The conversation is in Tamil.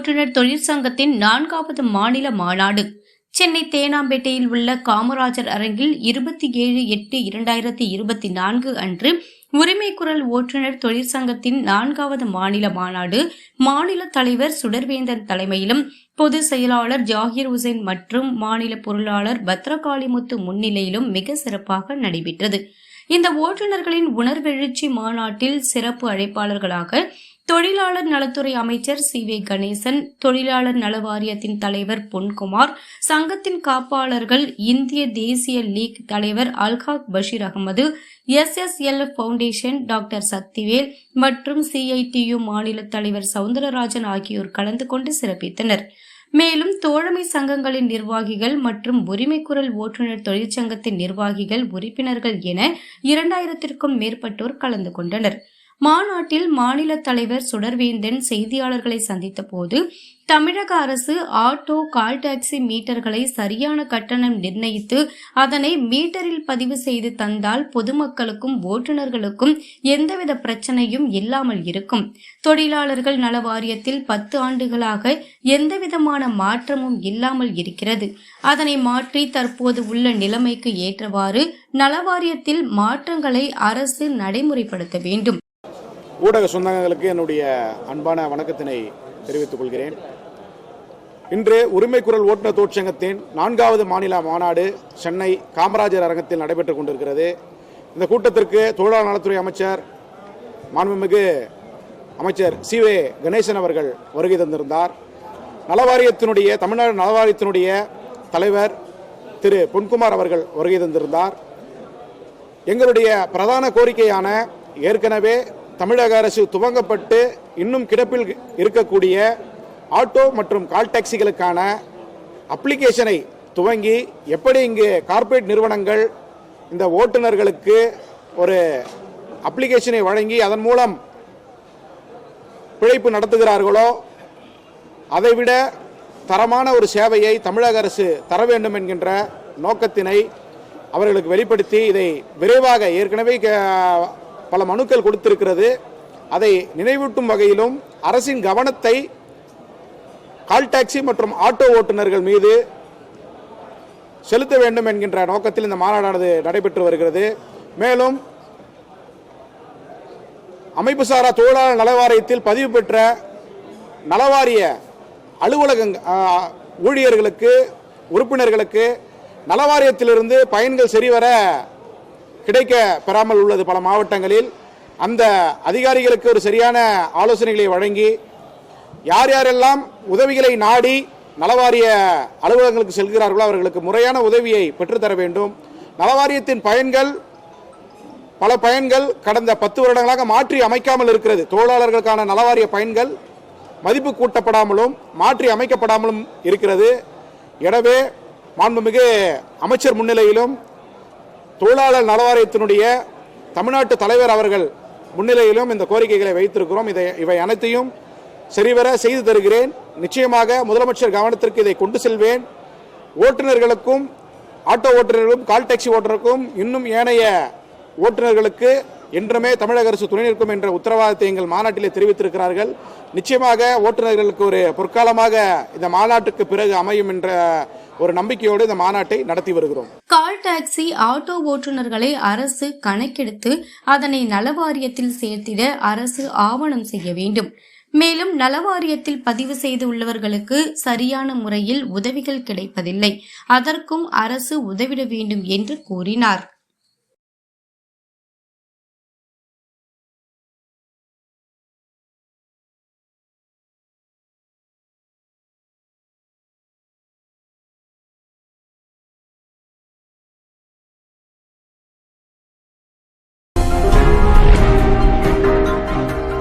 ஓட்டுநர் தொழிற்சங்கத்தின் நான்காவது மாநில மாநாடு. சென்னை தேனாம்பேட்டையில் உள்ள காமராஜர் அரங்கில் இருபத்தி ஏழு எட்டு இரண்டாயிரத்தி இருபத்தி நான்கு அன்று உரிமை குரல் ஓட்டுநர் தொழிற்சங்கத்தின் நான்காவது மாநில மாநாடு மாநில தலைவர் சுடர்வேந்தன் தலைமையிலும் பொதுச் செயலாளர் ஜாகிர் உசேன் மற்றும் மாநில பொருளாளர் பத்ரகாளிமுத்து முன்னிலையிலும் மிக சிறப்பாக நடைபெற்றது. இந்த ஓட்டுநர்களின் உணர்வெழுச்சி மாநாட்டில் சிறப்பு அழைப்பாளர்களாக தொழிலாளர் நலத்துறை அமைச்சர் சி வே கணேசன் தொழிலாளர் நல வாரியத்தின் தலைவர் பொன்குமார் சங்கத்தின் காப்பாளர்கள் இந்திய தேசிய லீக் தலைவர் அல்காக் Basheer Ahmed S S L foundation doctor Sakthivel மற்றும் சிஐடியு மாநில தலைவர் சவுந்தரராஜன் ஆகியோர் கலந்து கொண்டு சிறப்பித்தனர். மேலும் தோழமை சங்கங்களின் நிர்வாகிகள் மற்றும் உரிமைக்குரல் ஓட்டுநர் தொழிற்சங்கத்தின் நிர்வாகிகள் உறுப்பினர்கள் என இரண்டாயிரத்திற்கும் மேற்பட்டோர் கலந்து கொண்டனர். மாநாட்டில் மாநில தலைவர் சுடர்வேந்தன் செய்தியாளர்களை சந்தித்த போது தமிழக அரசு ஆட்டோ கால் டாக்ஸி மீட்டர்களை சரியான கட்டணம் நிர்ணயித்து அதனை மீட்டரில் பதிவு செய்து தந்தால் பொதுமக்களுக்கும் ஓட்டுநர்களுக்கும் எந்தவித பிரச்சனையும் இல்லாமல் இருக்கும். தொழிலாளர்கள் நல வாரியத்தில் பத்து ஆண்டுகளாக எந்தவிதமான மாற்றமும் இல்லாமல் இருக்கிறது. அதனை மாற்றி தற்போது உள்ள நிலைமைக்கு ஏற்றவாறு நலவாரியத்தில் மாற்றங்களை அரசு நடைமுறைப்படுத்த வேண்டும். ஊடக சொந்தங்களுக்கு என்னுடைய அன்பான வணக்கத்தினை தெரிவித்துக் கொள்கிறேன். இன்று உரிமை குரல் ஓட்டுநர் தொழிற்சங்கத்தின் நான்காவது மாநில மாநாடு சென்னை காமராஜர் அரங்கத்தில் நடைபெற்றுக் கொண்டிருக்கிறது. இந்த கூட்டத்திற்கு தொழிலாளர் நலத்துறை அமைச்சர் மாண்புமிகு அமைச்சர் சி வே கணேசன் அவர்கள் வருகை தந்திருந்தார். நலவாரியத்தினுடைய தமிழ்நாடு நலவாரியத்தினுடைய தலைவர் திரு பொன்குமார் அவர்கள் வருகை தந்திருந்தார். எங்களுடைய பிரதான கோரிக்கையான ஏற்கனவே தமிழக அரசு துவங்கப்பட்டு இன்னும் கிடப்பில் இருக்கக்கூடிய ஆட்டோ மற்றும் கால் டாக்ஸிகளுக்கான அப்ளிகேஷனை துவங்கி எப்படி இங்கு கார்ப்பரேட் நிறுவனங்கள் இந்த ஓட்டுநர்களுக்கு ஒரு அப்ளிகேஷனை வழங்கி அதன் மூலம் பிழைப்பு நடத்துகிறார்களோ அதைவிட தரமான ஒரு சேவையை தமிழக அரசு தர வேண்டும் என்கின்ற நோக்கத்தினை அவர்களுக்கு வெளிப்படுத்தி இதை விரைவாக ஏற்கனவே க- பல மனுக்கள் கொடுத்திருக்கிறது. அதை நினைவூட்டும் வகையிலும் அரசின் கவனத்தை கால் டாக்ஸி மற்றும் ஆட்டோ ஓட்டுநர்கள் மீது செலுத்த வேண்டும் என்கின்ற நோக்கத்தில் இந்த மாநாடானது நடைபெற்று வருகிறது. மேலும் அமைப்பு சாரா தொழிலாளர் நலவாரியத்தில் பதிவு பெற்ற நலவாரிய அலுவலக ஊழியர்களுக்கு உறுப்பினர்களுக்கு நலவாரியத்திலிருந்து பயன்கள் சரிவர கிடைக்க பெறாமல் உள்ளது பல மாவட்டங்களில். அந்த அதிகாரிகளுக்கு ஒரு சரியான ஆலோசனைகளை வழங்கி யார் யாரெல்லாம் உதவிகளை நாடி நலவாரிய அலுவலகங்களுக்கு செல்கிறார்களோ அவர்களுக்கு முறையான உதவியை பெற்றுத்தர வேண்டும். நலவாரியத்தின் பயன்கள் பல பயன்கள் கடந்த பத்து வருடங்களாக மாற்றி அமைக்காமல் இருக்கிறது. தொழிலாளர்களுக்கான நலவாரிய பயன்கள் மதிப்பு கூட்டப்படாமலும் மாற்றி அமைக்கப்படாமலும் இருக்கிறது. எனவே மாண்புமிகு அமைச்சர் முன்னிலையிலும் தொழிலாளர் நலவாரியத்தினுடைய தமிழ்நாட்டு தலைவர் அவர்கள் முன்னிலையிலும் இந்த கோரிக்கைகளை வைத்திருக்கிறோம். இதை இவை அனைத்தையும் சரிவர செய்து தருகிறேன். நிச்சயமாக முதலமைச்சர் கவனத்திற்கு இதை கொண்டு செல்வேன். ஓட்டுநர்களுக்கும் ஆட்டோ ஓட்டுநர்களுக்கும் கால் டாக்ஸி ஓட்டுநருக்கும் இன்னும் ஏனைய ஓட்டுநர்களுக்கு என்றுமே தமிழக அரசு துணை நிற்கும் என்ற உத்தரவாதத்தை எங்கள் மாநாட்டிலே தெரிவித்திருக்கிறார்கள். நிச்சயமாக ஓட்டுநர்களுக்கு ஒரு பொற்காலமாக இந்த மாநாட்டுக்கு பிறகு அமையும் என்ற ஒரு நம்பிக்கையோடு இந்த மாநாட்டை நடத்தி வருகிறோம். கால் டாக்ஸி ஆட்டோ ஓட்டுநர்களை அரசு கணக்கெடுத்து அதனை நலவாரியத்தில் சேர்த்திட அரசு ஆவணம் செய்ய வேண்டும். மேலும் நலவாரியத்தில் பதிவு செய்து உள்ளவர்களுக்கு சரியான முறையில் உதவிகள் கிடைப்பதில்லை. அதற்கும் அரசு உதவிட வேண்டும் என்று கூறினார்.